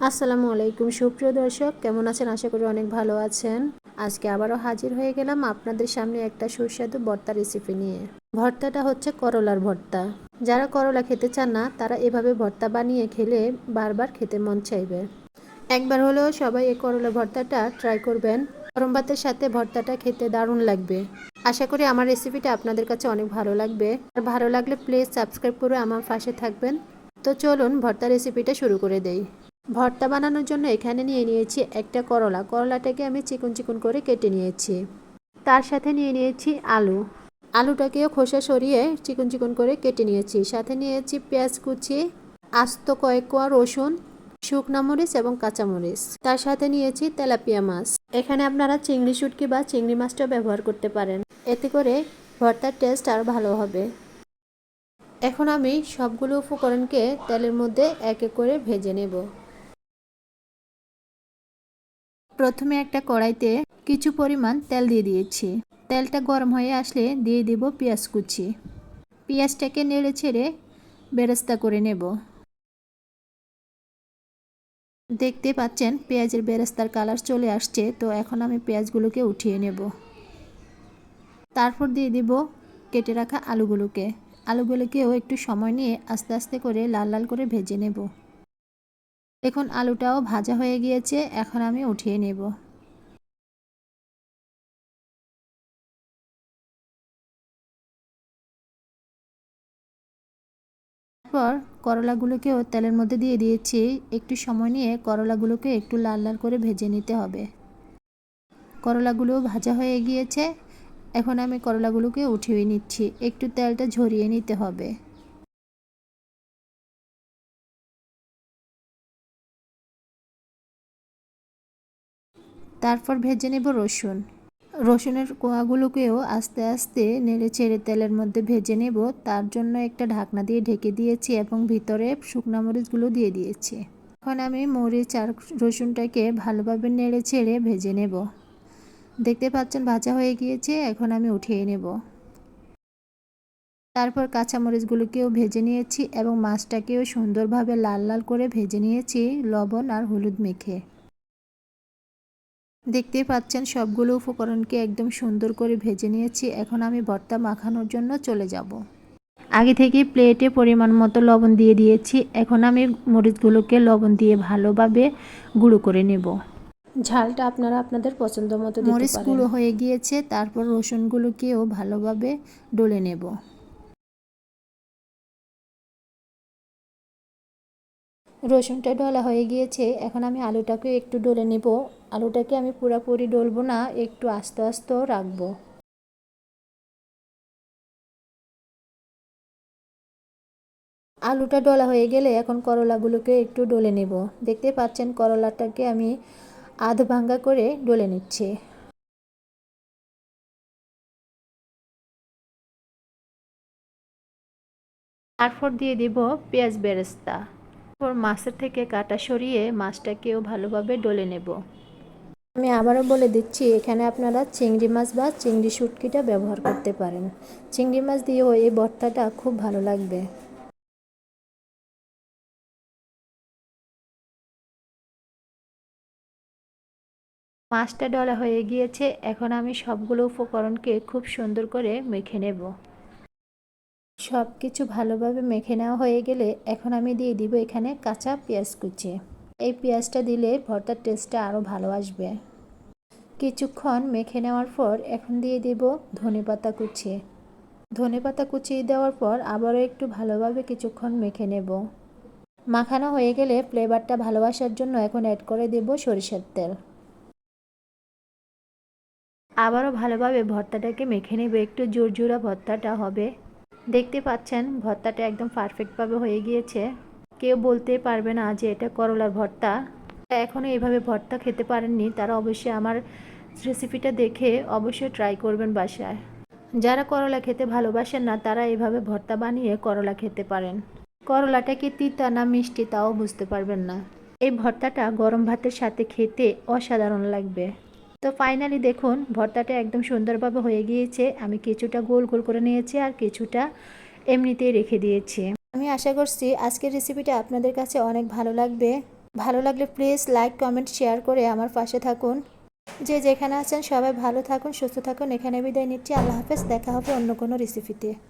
আসসালামু আলাইকুম, সুপ্রিয় দর্শক। কেমন আছেন? আশা করি অনেক ভালো আছেন। আজকে আবারও হাজির হয়ে গেলাম আপনাদের সামনে একটা সুস্বাদু ভর্তা রেসিপি নিয়ে। ভর্তাটা হচ্ছে করলার ভর্তা। যারা করলা খেতে চান না, তারা এভাবে ভর্তা বানিয়ে খেলে বারবার খেতে মন চাইবে। একবার হলেও সবাই এই করলা ভর্তাটা ট্রাই করবেন। গরম ভাতের সাথে ভর্তাটা খেতে দারুণ লাগবে। আশা করি আমার রেসিপিটা আপনাদের কাছে অনেক ভালো লাগবে। আর ভালো লাগলে প্লিজ সাবস্ক্রাইব করে আমার পাশে থাকবেন। তো চলুন ভর্তা রেসিপিটা শুরু করে দেই। ভর্তা বানানোর জন্য এখানে নিয়ে নিয়েছি একটা করলা। করলাটাকে আমি চিকন চিকন করে কেটে নিয়েছি। তার সাথে নিয়ে নিয়েছি আলু। আলুটাকেও খোসা সরিয়ে চিকন চিকন করে কেটে নিয়েছি। সাথে নিয়েছি পেঁয়াজ কুচি, আস্ত কয়েক কোয়া রসুন, শুকনা মরিচ এবং কাঁচামরিচ তার সাথে নিয়েছি তেলাপিয়া মাছ। এখানে আপনারা চিংড়ি শুটকি বা চিংড়ি মাছটাও ব্যবহার করতে পারেন। এতে করে ভর্তার টেস্ট আরও ভালো হবে। এখন আমি সবগুলো উপকরণকে তেলের মধ্যে এক এক করে ভেজে নেব। প্রথমে একটা কড়াইতে কিছু পরিমাণ তেল দিয়ে দিয়েছি। তেলটা গরম হয়ে আসলে দিয়ে দিব পেঁয়াজ কুচি। পেঁয়াজটাকে নেড়ে ছেড়ে বেরেস্তা করে নেব। দেখতে পাচ্ছেন, পেঁয়াজের বেরেস্তার কালার চলে আসছে, তো এখন আমি পেঁয়াজগুলোকে উঠিয়ে নেব। তারপর দিয়ে দিব কেটে রাখা আলুগুলোকে। আলুগুলোকেও একটু সময় নিয়ে আস্তে আস্তে করে লাল লাল করে ভেজে নেব। দেখুন, আলুটাও ভাজা হয়ে গিয়েছে, এখন আমি উঠিয়ে নেব। তারপর করলাগুলোকেও তেলের মধ্যে দিয়ে দিয়েছি। একটু সময় নিয়ে করলাগুলোকে একটু লাল লাল করে ভেজে নিতে হবে। করলাগুলো ভাজা হয়ে গিয়েছে, এখন আমি করলাগুলোকে উঠিয়ে নিচ্ছি। একটু তেলটা ঝরিয়ে নিতে হবে। তারপর ভেজে নেব রসুন। রসুনের কোয়াগুলোকেও আস্তে আস্তে নেড়ে ছেড়ে তেলের মধ্যে ভেজে নেব। তার জন্য একটা ঢাকনা দিয়ে ঢেকে দিয়েছি এবং ভিতরে শুকনো মরিচগুলো দিয়ে দিয়েছি। এখন আমি মরিচ আর রসুনটাকে ভালোভাবে নেড়ে ছেড়ে ভেজে নেব। দেখতে পাচ্ছেন ভাজা হয়ে গিয়েছে, এখন আমি উঠিয়ে নেব। তারপর কাঁচামরিচগুলোকেও ভেজে নিয়েছি এবং মাছটাকেও সুন্দরভাবে লাল লাল করে ভেজে নিয়েছি, লবণ আর হলুদ মেখে। দেখতেই পাচ্ছেন সবগুলো উপকরণকে একদম সুন্দর করে ভেজে নিয়েছি। এখন আমি ভর্তা মাখানোর জন্য চলে যাব। আগে থেকে প্লেটে পরিমাণ মতো লবণ দিয়ে দিয়েছি। এখন আমি মরিচগুলোকে লবণ দিয়ে ভালোভাবে গুঁড়ো করে নেব। ঝালটা আপনারা আপনাদের পছন্দ মতো মরিচ গুঁড়ো হয়ে গিয়েছে তারপর রসুনগুলোকেও ভালোভাবে ডলে নেব। রসুনটা ডলা হয়ে গিয়েছে, এখন আমি আলুটাকে একটু ডলে নেব। আলুটাকে আমি পুরোপুরি ডলবো না, একটু আস্তে আস্তে রাখব। আলুটা ডলা হয়ে গেলে এখন করলাগুলোকে একটু ডলে নেব। দেখতে পাচ্ছেন করলাটাকে আমি আধ ভাঙ্গা করে ডলে নিচ্ছি। তারপর দিয়ে দিব পেঁয়াজ বেরেস্তা। তারপর মাছের থেকে কাটা সরিয়ে মাছটাকেও ভালোভাবে ডলে নেব। আমি আবারও বলে দিচ্ছি, এখানে আপনারা চিংড়ি মাছ বা চিংড়ি শুটকিটা ব্যবহার করতে পারেন। চিংড়ি মাছ দিয়েও এই ভর্তাটা খুব ভালো লাগবে। মাছটা ডলা হয়ে গিয়েছে, এখন আমি সবগুলো উপকরণকে খুব সুন্দর করে মেখে নেব। সব কিছু ভালোভাবে মেখে নেওয়া হয়ে গেলে এখন আমি দিয়ে দিব এখানে কাঁচা পেঁয়াজ কুচি। এই পেঁয়াজটা দিলে ভর্তার টেস্টটা আরও ভালো আসবে। কিছুক্ষণ মেখে নেওয়ার পর এখন দিয়ে দেব ধনে পাতা কুচি। ধনে পাতা কুচি দেওয়ার পর আবারও একটু ভালোভাবে কিছুক্ষণ মেখে নেব। মাখানো হয়ে গেলে ফ্লেভারটা ভালোবাসার জন্য এখন অ্যাড করে দেব সরিষার তেল। আবারও ভালোভাবে ভর্তাটাকে মেখে নেব, একটু জোর জোড়া ভর্তাটা হবে। দেখতে পাচ্ছেন, ভর্তাটা একদম পারফেক্টভাবে হয়ে গিয়েছে। কেউ বলতে পারবে না যে এটা করলার ভর্তা। এখনও এভাবে ভর্তা খেতে পারেননি, তারা অবশ্যই আমার রেসিপিটা দেখে অবশ্যই ট্রাই করবেন বাসায়। যারা করলা খেতে ভালোবাসেন না, তারা এভাবে ভর্তা বানিয়ে করলা খেতে পারেন। করলাটা কি তিতা না মিষ্টি, তাও বুঝতে পারবেন না। এই ভর্তাটা গরম ভাতের সাথে খেতে অসাধারণ লাগবে। তো ফাইনালি দেখুন, ভর্তাটা একদম সুন্দরভাবে হয়ে গিয়েছে। আমি কিছুটা গোল গোল করে নিয়েছি আর কিছুটা এমনিতেই রেখে দিয়েছি। আমি আশা করছি আজকের রেসিপিটা আপনাদের কাছে অনেক ভালো লাগবে। ভালো লাগলে প্লিজ লাইক কমেন্ট শেয়ার করে আমার পাশে থাকুন। যে যেখানে আছেন সবাই ভালো থাকুন, সুস্থ থাকুন। এখানে বিদায় নিচ্ছি। আল্লাহ হাফেজ। দেখা হবে অন্য কোনো রেসিপিতে